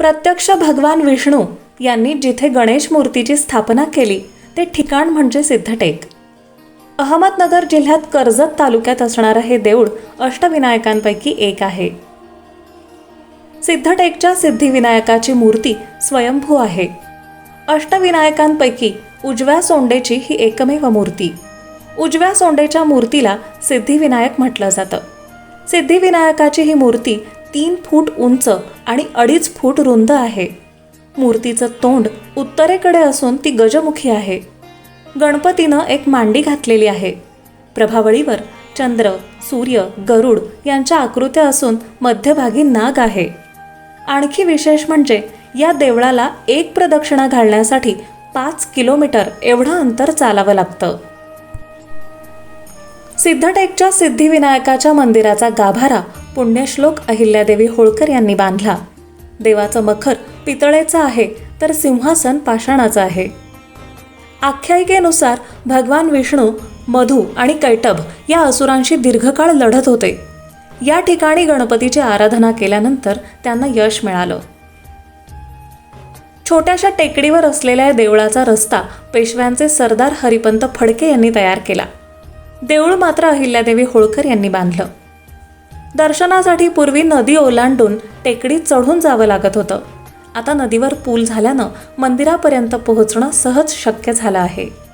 प्रत्यक्ष भगवान विष्णू यांनी जिथे गणेश मूर्तीची स्थापना केली ते ठिकाण म्हणजे सिद्धटेक. अहमदनगर जिल्ह्यात कर्जत तालुक्यात असणारं हे देऊळ अष्टविनायकांपैकी एक आहे. सिद्धटेकच्या सिद्धिविनायकाची मूर्ती स्वयंभू आहे. अष्टविनायकांपैकी उजव्या सोंडेची ही एकमेव मूर्ती. उजव्या सोंडेच्या मूर्तीला सिद्धिविनायक म्हटलं जातं. सिद्धिविनायकाची ही मूर्ती तीन फूट उंच आणि अडीच फूट रुंद आहे. मूर्तीचं तोंड उत्तरेकडे असून ती गजमुखी आहे. गणपतीनं एक मांडी घातलेली आहे. प्रभावळीवर चंद्र सूर्य गरुड यांच्या आकृत्या असून मध्यभागी नाग आहे. आणखी विशेष म्हणजे या देवळाला एक प्रदक्षिणा घालण्यासाठी पाच किलोमीटर एवढं अंतर चालावं लागतं. सिद्धटेकच्या सिद्धिविनायकाच्या मंदिराचा गाभारा पुण्यश्लोक अहिल्यादेवी होळकर यांनी बांधला. देवाचं मखर पितळेचं आहे तर सिंहासन पाषाणाचं आहे. आख्यायिकेनुसार भगवान विष्णू मधू आणि कैटभ या असुरांशी दीर्घकाळ लढत होते. या ठिकाणी गणपतीची आराधना केल्यानंतर त्यांना यश मिळालं. छोट्याशा टेकडीवर असलेल्या या देवळाचा रस्ता पेशव्यांचे सरदार हरिपंत फडके यांनी तयार केला. देऊळ मात्र अहिल्यादेवी होळकर यांनी बांधलं. दर्शनासाठी पूर्वी नदी ओलांडून टेकडीत चढून जावं लागत होतं. आता नदीवर पूल झाल्यानं मंदिरापर्यंत पोहोचणं सहज शक्य झालं आहे.